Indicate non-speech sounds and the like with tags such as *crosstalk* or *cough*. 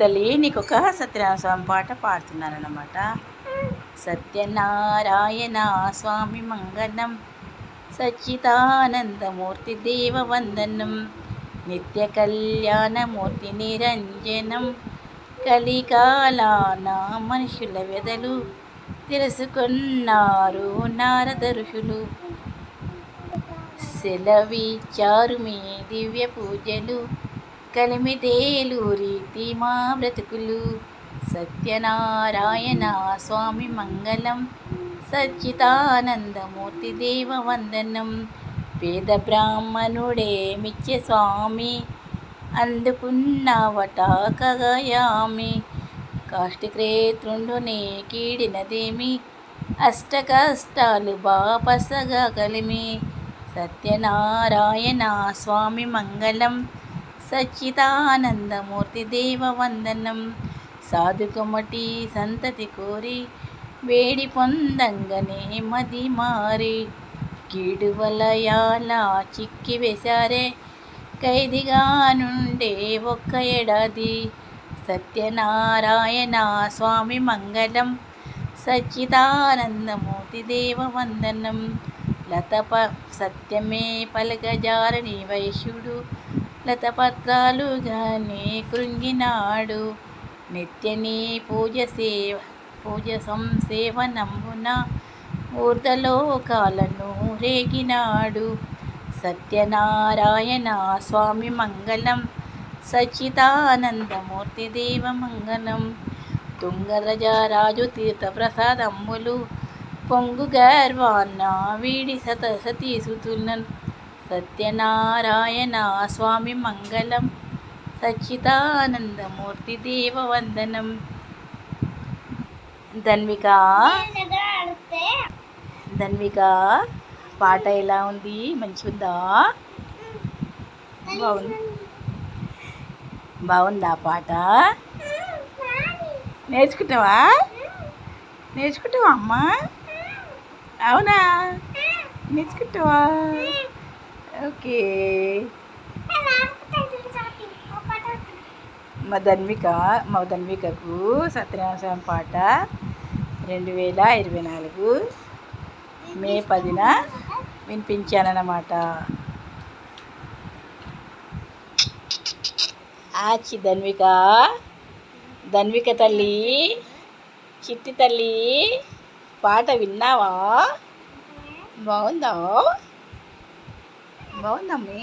తల్లి నీకు ఒక సత్యనారాయణ పాట పాడుతున్నారనమాట సత్యనారాయణ స్వామి మంగళం సచ్చిదానందమూర్తి దేవవందనం నిత్య కళ్యాణమూర్తి నిరంజనం కలికాలాన మనుషుల వెదలు తెలుసుకున్నారు నారద ఋషులు. సెలవిచ్చారు మీ దివ్య పూజలు కలిమితేలు రీతి మా బ్రతుకులు. సత్యనారాయణ స్వామి మంగళం. సచ్చితానందమూర్తి దేవ వందనం. పేద బ్రాహ్మణుడే మిచ్చే స్వామి. అందుకున్నవట కగయామి కాష్టిక్రేత్రుండునే కీడినదేమి. అష్ట కష్టాలు బాపసగా కలిమి. సత్యనారాయణ స్వామి మంగళం. సచ్చిదానందమూర్తి దేవ వందనం సంతతి కోరి వేడి పొందంగనే మది మారి. కీడు వలయాల చిక్కి వేశారే ఖైదిగా నుండే ఒక్క ఏడాది. సత్యనారాయణ స్వామి మంగళం సచ్చిదానందమూర్తి దేవ వందనం లతప సత్యమే పలకజారని వైశ్యుడు లతపత్రాలుగానే కృంగినాడు. నిత్యని పూజ సేవ పూజ సంసేవనంబున ఊర్ధలోకాలను రేగినాడు. సత్యనారాయణ స్వామి మంగళం సచితానందమూర్తి దేవ మంగళం. తుంగరజరాజు తీర్థప్రసాదమ్ములు పొంగు గర్వాన్న వీడి సత సతీసుతులన్ సత్యనారాయణ స్వామి మంగళం సచ్చిదానందమూర్తి దేవ వందనం ధన్విక ధన్విక పాట ఎలా ఉంది? మంచిగుందా? బాగుంది. బాగుందా పాట? నేర్చుకుంటావా? నేర్చుకుంటావా అమ్మా? అవునా? నేర్చుకుంటావా? ఓకే. *laughs* మా ధన్విక మా ధన్వికకు సత్యనారాయణ పాట రెండు వేల ఇరవై నాలుగు మే పదిన వినిపించానన్నమాట. ఆచి ధన్విక ధన్విక తల్లి చిట్టి తల్లి పాట విన్నావా? బాగుందా? బాగుందమ్మి